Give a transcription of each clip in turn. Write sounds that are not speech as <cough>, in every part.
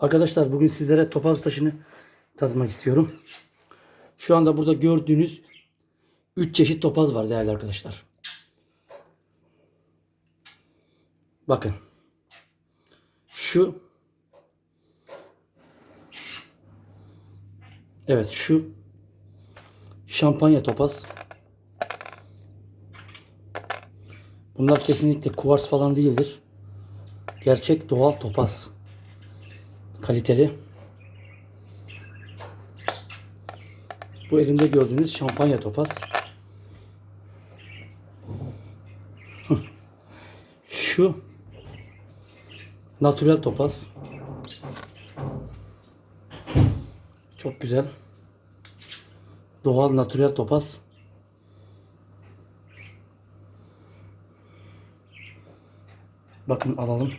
Arkadaşlar bugün sizlere topaz taşını tanıtmak istiyorum. Şu anda burada gördüğünüz 3 çeşit topaz var değerli arkadaşlar. Bakın. Şu Evet şu şampanya topaz. Bunlar kesinlikle kuvars falan değildir. Gerçek doğal topaz. Kaliteli. Bu elimde gördüğünüz şampanya topaz. <laughs> Şu natürel topaz. Çok güzel. Doğal natürel topaz. Bakın alalım.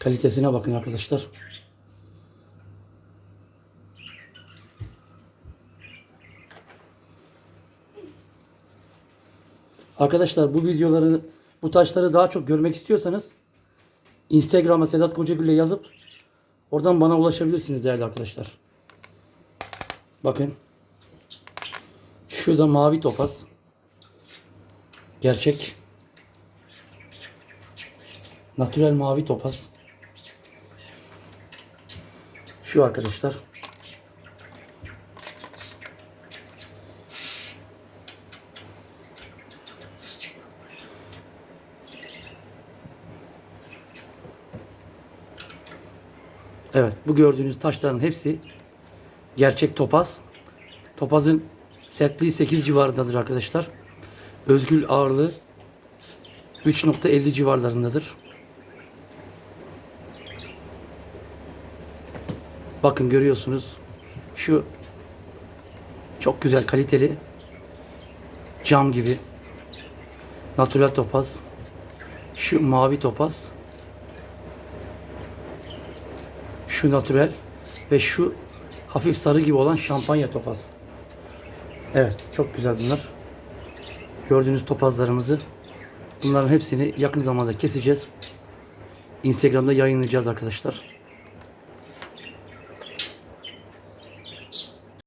Kalitesine bakın arkadaşlar. Arkadaşlar bu videoları, bu taşları daha çok görmek istiyorsanız Instagram'a Sedat Kocagül'le yazıp oradan bana ulaşabilirsiniz değerli arkadaşlar. Bakın. Şurada mavi topaz. Gerçek. Natürel mavi topaz. Şu arkadaşlar. Evet bu gördüğünüz taşların hepsi gerçek topaz. Topazın sertliği 8 civarındadır arkadaşlar. Özgül ağırlığı 3.50 civarlarındadır. Bakın görüyorsunuz. Şu çok güzel kaliteli cam gibi natural topaz. Şu mavi topaz. Şu natürel ve şu hafif sarı gibi olan şampanya topaz. Evet çok güzel bunlar. Gördüğünüz topazlarımızı bunların hepsini yakın zamanda keseceğiz. Instagram'da yayınlayacağız arkadaşlar.